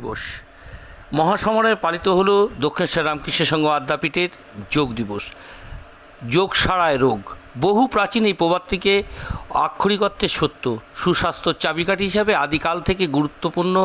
দিবস। মহাসমরে পালিত হল দক্ষিণেশ্বর রামকৃষ্ণ সংঘ আদ্যাপীঠের যোগ দিবস। যোগ সারায় রোগ। বহু প্রাচীন এই প্রবাদটিকে আক্ষরিকত্বের সত্য। সুস্বাস্থ্যর চাবিকাঠি হিসাবে আদিকাল থেকে গুরুত্বপূর্ণ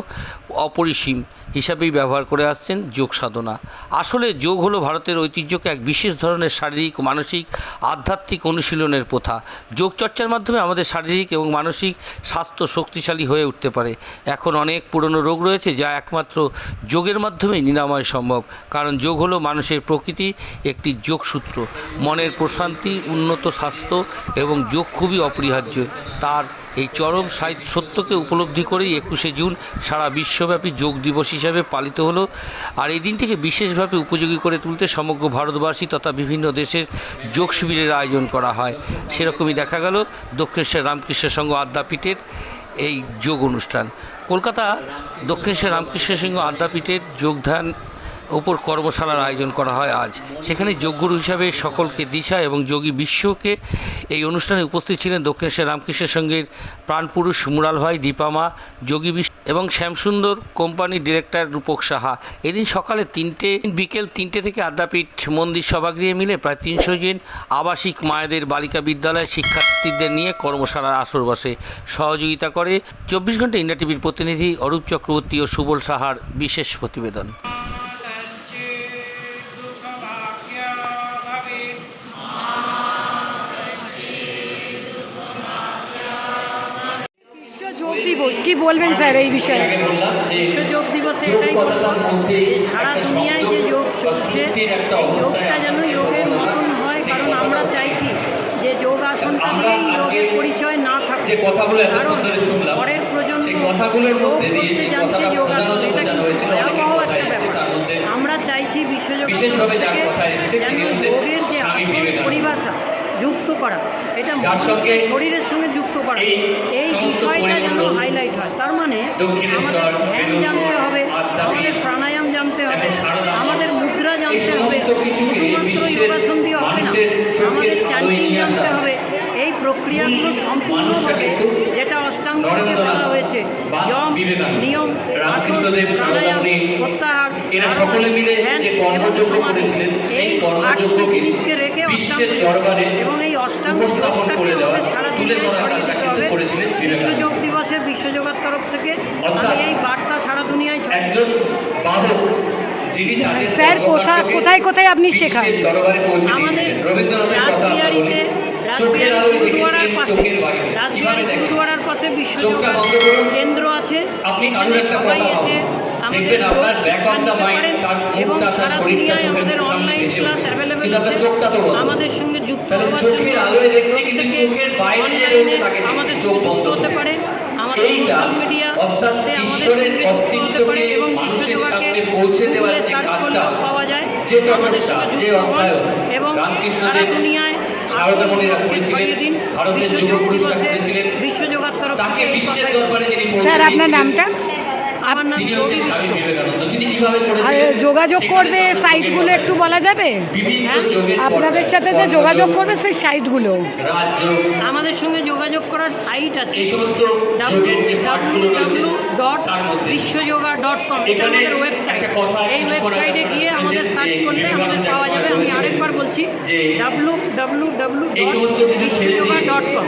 অপরিসীম। হিসাবেই ব্যবহার করে আসছেন যোগ সাধনা। আসলে যোগ হলো ভারতের ঐতিহ্যকে এক বিশেষ ধরনের শারীরিক মানসিক আধ্যাত্মিক অনুশীলনের প্রথা। যোগ চর্চার মাধ্যমে আমাদের শারীরিক এবং মানসিক স্বাস্থ্য শক্তিশালী হয়ে উঠতে পারে। এখন অনেক পুরনো রোগ রয়েছে যা একমাত্র যোগের মাধ্যমেই নিরাময় সম্ভব। কারণ যোগ হলো মানুষের প্রকৃতি, একটি যোগসূত্র। মনের প্রশান্তি, উন্নত স্বাস্থ্য এবং যোগ খুবই অপরিহার্য। তার এই চরম সত্যকে উপলব্ধি করেই একুশে জুন সারা বিশ্বব্যাপী যোগ দিবস হিসাবে পালিত হলো। আর এই দিনটিকে বিশেষভাবে উপযোগী করে তুলতে সমগ্র ভারতবাসী তথা বিভিন্ন দেশের যোগ শিবিরের আয়োজন করা হয়। সেরকমই দেখা গেল দক্ষিণেশ্বর রামকৃষ্ণ সংঘ আদ্যাপীঠের এই যোগ অনুষ্ঠান। কলকাতা দক্ষিণেশ্বর রামকৃষ্ণ সিংহ আদ্যাপীঠের যোগদান ওপর কর্মশালার আয়োজন করা হয় আজ। সেখানে যোগগুরু হিসাবে সকলকে দিশা এবং যোগী বিশ্বকে এই অনুষ্ঠানে উপস্থিত ছিলেন দক্ষিণেশ্বর রামকৃষ্ণের সংঘের প্রাণপুরুষ মুরাল ভাই দীপামা যোগী বিশ্ব এবং শ্যামসুন্দর কোম্পানির ডিরেক্টর রূপক সাহা। এদিন সকালে তিনটে, বিকেল তিনটে থেকে আদ্যাপীঠ মন্দির সভাগৃহে মিলে প্রায় তিনশো জন আবাসিক মায়েদের বালিকা বিদ্যালয়ের শিক্ষার্থীদের নিয়ে কর্মশালার আসর বসে। সহযোগিতা করে চব্বিশ ঘণ্টা ইন্ডিয়া টিভির প্রতিনিধি অরূপ চক্রবর্তী ও সুবল সাহার বিশেষ প্রতিবেদন। যোগ দিবস। কি বলবেন স্যার এই বিষয়ে? বিশ্ব যোগ দিবসে এটাই বলব সারা দুনিয়ায় যে যোগ চলছে যোগটা যেন যোগের মতন হয় কারণ আমরা চাইছি যে যোগ আসনটা দিয়েই যোগের পরিচয় না যে থাকে কারণ পরের প্রজন্ম সেই কথাগুলোর যোগ করতে জানছে যোগাসন এটা বোঝানো কি হয়েছিল অনেকের ভয়াবহ একটা ব্যাপার। আমরা চাইছি বিশ্বযোগ এসেছে যেন তিনি হচ্ছেন যোগের যে স্বামী আসল বিবেকানন্দ। পরিভাষা যুক্ত করা। এটা শরীরের সঙ্গে যুক্ত করা। এই বিষয়টা যেন হাইলাইট হয়। তার মানে আমাদের ধ্যান জানতে হবে আমাদের প্রাণায়াম জানতে হবে আমাদের মুদ্রা জানতে হবে শুধুমাত্র যোগাসন দিয়ে হবে না আমাদের চ্যান্টিং জানতে হবে এই প্রক্রিয়াগুলো সম্পূর্ণভাবে যেটা অষ্টাঙ্গ বলা হয়েছে যম নিয়ম আসন রামকৃষ্ণদেব, প্রাণায়াম প্রত্যাহার এরা সকলে মিলে যে সমাধি। করেছিলেন, সেই এই বিশ্বের দরবারে এবং এই অষ্টাঙ্গ উপস্থাপন করে দেওয়া, তুলে ধরার কাজটা কিন্তু করেছিলেন বিবেকানন্দ। দিবসে বিশ্বযোগার তরফ থেকে এই বার্তা সারা দুনিয়ায় একজন বাহক যিনি স্যার, কোথা- কর্মকাণ্ডকে কোথায় কোথায় আপনি শেখান? দরবারে পৌঁছে আমাদের রবীন্দ্রনাথের কথা বলি চোখের আলোয় দেখেছিলেন পাশে চোখের বাইরে। কীভাবে দেখেন? বিশ্ব চোখটা বন্ধ করুন। কেন্দ্র আছে। আপনি একটা কথা এসে দেখবেন আপনার mind, তার মুখটা, আপনার শরীরটা চোখের সামনে। কিন্তু আপনার চোখটা তো বন্ধ। আমাদের সঙ্গে যুক্ত তাহলে হওয়ার চোখের আলোয় দেখছে কিন্তু চোখের বাইরে যে রয়েছে তাকে আমাদের চোখ সঙ্গে বন্ধ হতে পারে। এইটা অর্থাৎ ঈশ্বরের অস্তিত্বকে মানুষের সামনে পৌঁছে দেওয়ার গুগলে যে কাজটা, পাওয়া যায়। যে আমাদের তপস্যা, যে যুক্ত এবং রামকৃষ্ণদেব, সারদামণিরা করেছিলেন, ভারতের করেছিলেন, তাকে বিশ্বের দরবারে যিনি স্যার আপনার নামটা? যোগাযোগ করবে সাইটগুলো একটু বলা যাবে? বিভিন্ন হ্যাঁ? আপনাদের সাথে যে যোগাযোগ করবে সেই সাইটগুলো আমাদের সঙ্গে যোগাযোগ করার সাইট আছে। ডট বিশ্বযোগা ডট কম আমাদের ওয়েবসাইট এই ওয়েবসাইটে গিয়ে আমাদের সার্চ করলে আমাদের পাওয়া যাবে। আমি আরেকবার বলছি যে ডাব্লু ডাব্লু ডাব্লু এই সমস্ত কিছু ছেড়ে বিশ্বযোগা ডট কম